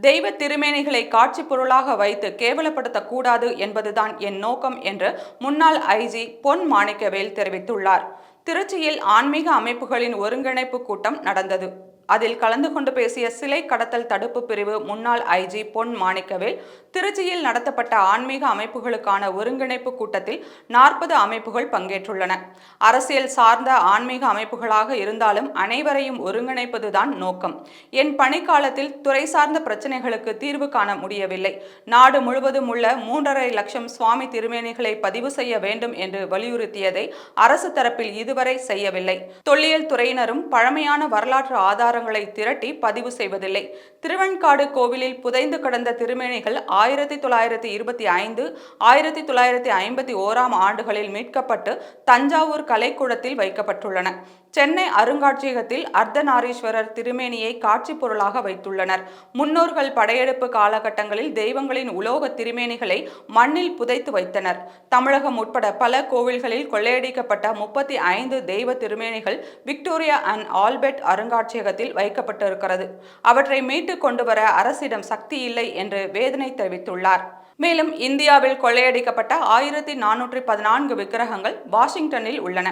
தெய்வ திருமேனிகளை காட்சி பொருளாக வைத்து கேவலப்படுத்தக்கூடாது என்பதுதான் என் நோக்கம் என்று முன்னாள் ஐஜி பொன் மாணிக்கவேல் தெரிவித்துள்ளார். திருச்சியில் ஆன்மீக அமைப்புகளின் ஒருங்கிணைப்பு கூட்டம் நடந்தது. அதில் கலந்து கொண்டு பேசிய சிலை கடத்தல் தடுப்பு பிரிவு முன்னாள் ஐஜி பொன் மாணிக்கவேல் திருச்சியில் நடத்தப்பட்ட ஆன்மீக அமைப்புகளுக்கான ஒருங்கிணைப்பு கூட்டத்தில் நாற்பது அமைப்புகள் பங்கேற்றுள்ளன. அரசியல் சார்ந்த ஆன்மீக அமைப்புகளாக இருந்தாலும் அனைவரையும் ஒருங்கிணைப்பதுதான் நோக்கம். என் பணிக்காலத்தில் துறை சார்ந்த பிரச்சனைகளுக்கு தீர்வு காண முடியவில்லை. நாடு முழுவதும் உள்ள மூன்றரை லட்சம் சுவாமி திருமேனிகளை பதிவு செய்ய வேண்டும் என்று வலியுறுத்தியதை அரசு தரப்பில் இதுவரை செய்யவில்லை. தொல்லியல் துறையினரும் பழமையான வரலாற்று ஆதார ஆதாரங்களை திரட்டி பதிவு செய்வதில்லை. திருவெண்காடு கோவிலில் புதைந்து கிடந்த திருமேனிகள் ஆயிரத்தி தொள்ளாயிரத்தி இருபத்தி ஐந்து ஆயிரத்தி தொள்ளாயிரத்தி ஐம்பத்தி ஓராம் ஆண்டுகளில் மீட்கப்பட்டு தஞ்சாவூர் கலைக்கூடத்தில் வைக்கப்பட்டுள்ளன. சென்னை அருங்காட்சியகத்தில் அர்த்தநாரீஸ்வரர் திருமேனியை காட்சி பொருளாக வைத்துள்ளனர். முன்னோர்கள் படையெடுப்பு காலகட்டங்களில் தெய்வங்களின் உலோக திருமேனிகளை மண்ணில் புதைத்து வைத்தனர். தமிழகம் உட்பட பல கோவில்களில் கொள்ளையடிக்கப்பட்ட முப்பத்தி ஐந்து தெய்வ திருமேனிகள் விக்டோரியா அண்ட் ஆல்பர்ட் அருங்காட்சியகத்தில் வைக்கப்பட்டிருக்கிறது. அவற்றை மீட்டு கொண்டு வர அரசிடம் சக்தி இல்லை என்று வேதனை தெரிவித்துள்ளார். மேலும் இந்தியாவில் கொள்ளையடிக்கப்பட்ட ஆயிரத்தி நானூற்றி பதினான்கு விக்கிரகங்கள் வாஷிங்டனில் உள்ளன.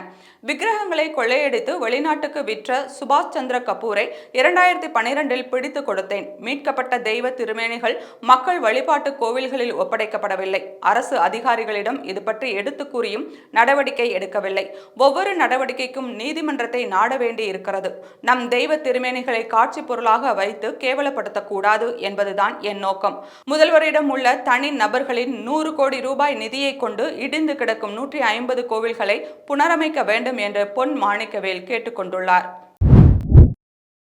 விக்கிரகங்களை கொள்ளையடித்து வெளிநாட்டுக்கு விற்ற சுபாஷ் சந்திர கபூரை இரண்டாயிரத்தி பனிரெண்டில் பிடித்து கொடுத்தேன். மீட்கப்பட்ட தெய்வ திருமேனிகள் மக்கள் வழிபாட்டு கோவில்களில் ஒப்படைக்கப்படவில்லை. அரசு அதிகாரிகளிடம் இது பற்றி எடுத்து கூறியும் நடவடிக்கை எடுக்கவில்லை. ஒவ்வொரு நடவடிக்கைக்கும் நீதிமன்றத்தை நாட வேண்டி இருக்கிறது நம் தெய்வ திருமேனிகளை காட்சி பொருளாக வைத்து கேவலப்படுத்தக்கூடாது என்பதுதான் என் நோக்கம். முதல்வரிடம் உள்ள தனி நபர்களின் நூறு கோடி ரூபாய் நிதியை கொண்டு இடிந்து கிடக்கும் நூற்றி ஐம்பது கோவில்களை புனரமைக்க வேண்டும் என்று பொன் மாணிக்கவேல் கேட்டுக்கொண்டுள்ளார்.